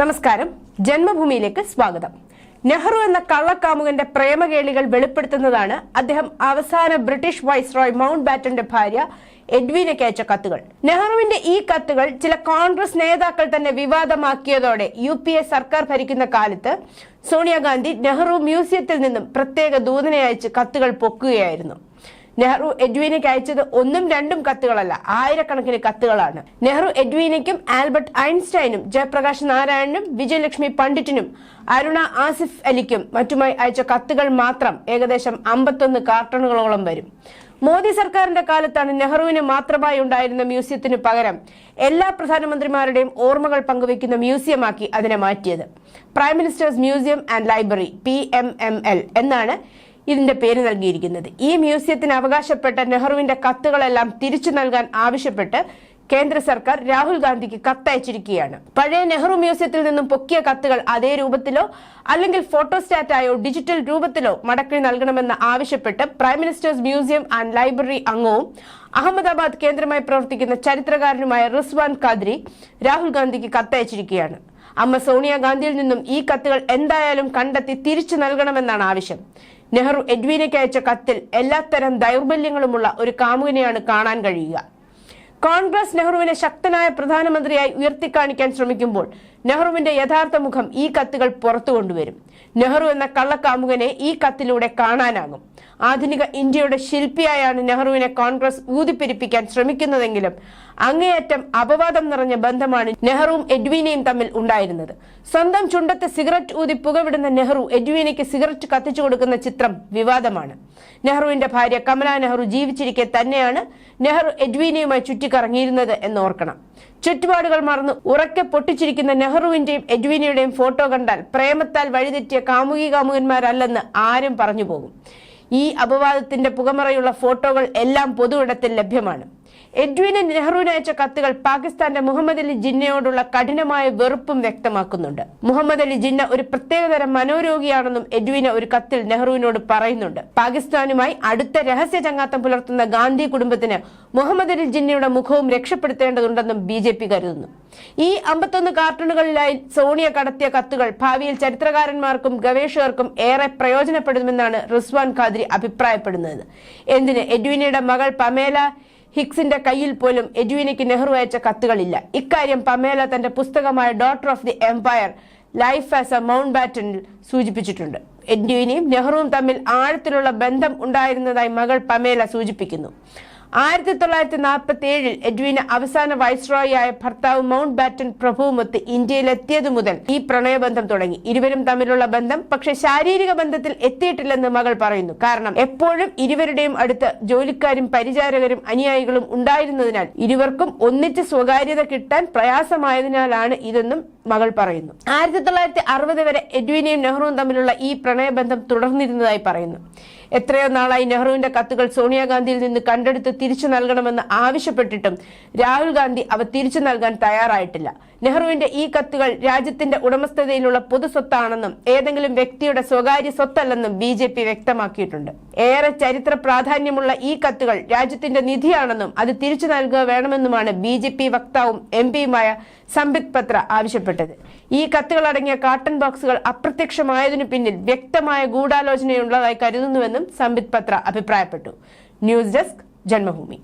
നമസ്കാരം. ജന്മഭൂമിയിലേക്ക് സ്വാഗതം. നെഹ്റു എന്ന കള്ളക്കാമുകന്റെ പ്രേമകേളികൾ വെളിപ്പെടുത്തുന്നതാണ് അദ്ദേഹം അവസാന ബ്രിട്ടീഷ് വൈസ് റോയ് മൗണ്ട് ബാറ്റന്റെ ഭാര്യ എഡ്വിനയ്ക്ക് അയച്ച കത്തുകൾ. നെഹ്റുവിന്റെ ഈ കത്തുകൾ ചില കോൺഗ്രസ് നേതാക്കൾ തന്നെ വിവാദമാക്കിയതോടെ യു പി എ സർക്കാർ ഭരിക്കുന്ന കാലത്ത് സോണിയാഗാന്ധി നെഹ്റു മ്യൂസിയത്തിൽ നിന്നും പ്രത്യേക ദൂതനെ അയച്ച് കത്തുകൾ പൊക്കുകയായിരുന്നു. നെഹ്റു എഡ്വീനയ്ക്ക് അയച്ചത് ഒന്നും രണ്ടും കത്തുകളല്ല ആയിരക്കണക്കിന് കത്തുകളാണ്. നെഹ്റു എഡ്വീനയ്ക്കും ആൽബർട്ട് ഐൻസ്റ്റൈനും ജയപ്രകാശ് നാരായണനും വിജയലക്ഷ്മി പണ്ഡിറ്റിനും അരുണ ആസിഫ് അലിക്കും മറ്റുമായി അയച്ച കത്തുകൾ മാത്രം ഏകദേശം അമ്പത്തൊന്ന് കാർട്ടണുകളോളം വരും. മോദി സർക്കാരിന്റെ കാലത്താണ് നെഹ്റുവിന് മാത്രമായി ഉണ്ടായിരുന്ന മ്യൂസിയത്തിന് പകരം എല്ലാ പ്രധാനമന്ത്രിമാരുടെയും ഓർമ്മകൾ പങ്കുവയ്ക്കുന്ന മ്യൂസിയമാക്കി അതിനെ മാറ്റിയത്. Prime ministers museum and library P എന്നാണ് ഇതിന്റെ പേര് നൽകിയിരിക്കുന്നത്. ഈ മ്യൂസിയത്തിന് അവകാശപ്പെട്ട നെഹ്റുവിന്റെ കത്തുകളെല്ലാം തിരിച്ചു നൽകാൻ ആവശ്യപ്പെട്ട് കേന്ദ്ര സർക്കാർ രാഹുൽ ഗാന്ധിക്ക് കത്തയച്ചിരിക്കുകയാണ്. പഴയ നെഹ്റു മ്യൂസിയത്തിൽ നിന്നും പൊക്കിയ കത്തുകൾ അതേ രൂപത്തിലോ അല്ലെങ്കിൽ ഫോട്ടോസ്റ്റാറ്റായോ ഡിജിറ്റൽ രൂപത്തിലോ മടക്കി നൽകണമെന്ന് ആവശ്യപ്പെട്ട് prime ministers museum and library അംഗവും അഹമ്മദാബാദ് കേന്ദ്രമായി പ്രവർത്തിക്കുന്ന ചരിത്രകാരനുമായ റിസ്വാൻ ഖാദ്രി രാഹുൽ ഗാന്ധിക്ക് കത്തയച്ചിരിക്കുകയാണ്. അമ്മ സോണിയാഗാന്ധിയിൽ നിന്നും ഈ കത്തുകൾ എന്തായാലും കണ്ടെത്തി തിരിച്ചു നൽകണമെന്നാണ് ആവശ്യം. നെഹ്റു എഡ്വിനയ്ക്ക് അയച്ച കത്തിൽ എല്ലാത്തരം ദൗർബല്യങ്ങളുമുള്ള ഒരു കാമുകനെയാണ് കാണാൻ കഴിയുക. കോൺഗ്രസ് നെഹ്റുവിനെ ശക്തനായ പ്രധാനമന്ത്രിയായി ഉയർത്തിക്കാണിക്കാൻ ശ്രമിക്കുമ്പോൾ നെഹ്റുവിന്റെ യഥാർത്ഥ മുഖം ഈ കത്തുകൾ പുറത്തു കൊണ്ടുവരും. നെഹ്റു എന്ന കള്ളക്കാമുകനെ ഈ കത്തിലൂടെ കാണാനാകും. ആധുനിക ഇന്ത്യയുടെ ശില്പിയായാണ് നെഹ്റുവിനെ കോൺഗ്രസ് ഊതിപ്പെരിപ്പിക്കാൻ ശ്രമിക്കുന്നതെങ്കിലും അങ്ങേയറ്റം അപവാദം നിറഞ്ഞ ബന്ധമാണ് നെഹ്റുവും എഡ്വീനയും തമ്മിൽ ഉണ്ടായിരുന്നത്. സ്വന്തം ചുണ്ടത്തെ സിഗരറ്റ് ഊതി പുകവിടുന്ന നെഹ്റു എഡ്വീനയ്ക്ക് സിഗരറ്റ് കത്തിച്ചു കൊടുക്കുന്ന ചിത്രം വിവാദമാണ്. നെഹ്റുവിന്റെ ഭാര്യ കമല നെഹ്റു ജീവിച്ചിരിക്കെ തന്നെയാണ് നെഹ്റു എഡ്വീനയുമായി ചുറ്റിക്കറങ്ങിയിരുന്നത് എന്ന് ഓർക്കണം. ചുറ്റുപാടുകൾ മറന്ന് ഉറക്കെ പൊട്ടിച്ചിരിക്കുന്ന നെഹ്റുവിന്റെയും എഡ്വിനിയുടെയും ഫോട്ടോ കണ്ടാൽ പ്രേമത്താൽ വഴിതെറ്റിയ കാമുകി കാമുകന്മാരല്ലെന്ന് ആരും പറഞ്ഞു പോകും. ഈ അപവാദത്തിന്റെ പുകമറയുള്ള ഫോട്ടോകൾ എല്ലാം പൊതു ഇടത്തിൽ ലഭ്യമാണ്. എഡ്വിന് നെഹ്റുവിന് അയച്ച കത്തുകൾ പാകിസ്ഥാന്റെ മുഹമ്മദ് അലി ജിന്നയോടുള്ള കഠിനമായ വെറുപ്പും വ്യക്തമാക്കുന്നുണ്ട്. മുഹമ്മദ് അലി ജിന്ന ഒരു പ്രത്യേകതരം മനോരോഗിയാണെന്നും എഡ്വിന ഒരു കത്തിൽ നെഹ്റുവിനോട് പറയുന്നുണ്ട്. പാകിസ്ഥാനുമായി അടുത്ത രഹസ്യ ചങ്ങാത്തം പുലർത്തുന്ന ഗാന്ധി കുടുംബത്തിന് മുഹമ്മദ് അലി ജിന്നയുടെ മുഖവും രക്ഷപ്പെടുത്തേണ്ടതുണ്ടെന്നും ബി ജെ പി കരുതുന്നു. ഈ അമ്പത്തൊന്ന് കാർട്ടൂണുകളിലായി സോണിയ കടത്തിയ കത്തുകൾ ഭാവിയിൽ ചരിത്രകാരന്മാർക്കും ഗവേഷകർക്കും ഏറെ പ്രയോജനപ്പെടുമെന്നാണ് റിസ്വാൻ ഖാദ്രി അഭിപ്രായപ്പെടുന്നത്. എന്തിന് എഡ്വിനയുടെ മകൾ പമേല ഹിക്സിന്റെ കയ്യിൽ പോലും എഡ്വിനിക്ക് നെഹ്റു അയച്ച കത്തുകളില്ല. ഇക്കാര്യം പമേല തന്റെ പുസ്തകമായ daughter of the empire life as a mount ബാറ്റനിൽ സൂചിപ്പിച്ചിട്ടുണ്ട്. എഡ്വിനിയും നെഹ്റുവും തമ്മിൽ ആഴത്തിലുള്ള ബന്ധം ഉണ്ടായിരുന്നതായി മകൾ പമേല സൂചിപ്പിക്കുന്നു. ആയിരത്തി തൊള്ളായിരത്തി നാൽപ്പത്തി ഏഴിൽ എഡ്വിന് അവസാന വൈസ്രോയിയായ ഭർത്താവ് മൗണ്ട് ബാറ്റൺ പ്രഭുവുമൊത്ത് ഇന്ത്യയിലെത്തിയതു മുതൽ ഈ പ്രണയബന്ധം തുടങ്ങി. ഇരുവരും തമ്മിലുള്ള ബന്ധം പക്ഷെ ശാരീരിക ബന്ധത്തിൽ എത്തിയിട്ടില്ലെന്ന് മകൾ പറയുന്നു. കാരണം എപ്പോഴും ഇരുവരുടെയും അടുത്ത് ജോലിക്കാരും പരിചാരകരും അനുയായികളും ഉണ്ടായിരുന്നതിനാൽ ഇരുവർക്കും ഒന്നിച്ച് സ്വകാര്യത കിട്ടാൻ പ്രയാസമായതിനാലാണ് ഇതെന്നും മകൾ പറയുന്നു. ആയിരത്തി തൊള്ളായിരത്തി അറുപത് വരെ എഡ്വിനെയും നെഹ്റുവും തമ്മിലുള്ള ഈ പ്രണയബന്ധം തുടർന്നിരുന്നതായി പറയുന്നു. എത്രയോ നാളായി നെഹ്റുവിന്റെ കത്തുകൾ സോണിയാഗാന്ധിയിൽ നിന്ന് കണ്ടെടുത്ത് തിരിച്ചു നൽകണമെന്ന് ആവശ്യപ്പെട്ടിട്ടും രാഹുൽ ഗാന്ധി അവ തിരിച്ചു നൽകാൻ തയ്യാറായിട്ടില്ല. നെഹ്റുവിന്റെ ഈ കത്തുകൾ രാജ്യത്തിന്റെ ഉടമസ്ഥതയിലുള്ള പൊതു സ്വത്താണെന്നും ഏതെങ്കിലും വ്യക്തിയുടെ സ്വകാര്യ സ്വത്തല്ലെന്നും ബി ജെ പി വ്യക്തമാക്കിയിട്ടുണ്ട്. ഏറെ ചരിത്ര പ്രാധാന്യമുള്ള ഈ കത്തുകൾ രാജ്യത്തിന്റെ നിധിയാണെന്നും അത് തിരിച്ചു നൽകുക വേണമെന്നുമാണ് ബി ജെ പി വക്താവും എം പിയുമായ സംബിത് പത്ര ആവശ്യപ്പെട്ടത്. ഈ കത്തുകൾ അടങ്ങിയ കാട്ടൺ ബോക്സുകൾ അപ്രത്യക്ഷമായതിനു പിന്നിൽ വ്യക്തമായ ഗൂഢാലോചനയുള്ളതായി കരുതുന്നുവെന്നും സംബിത് പത്ര അഭിപ്രായപ്പെട്ടു ന്യൂസ് ഡെസ്ക് ജന്മഭൂമി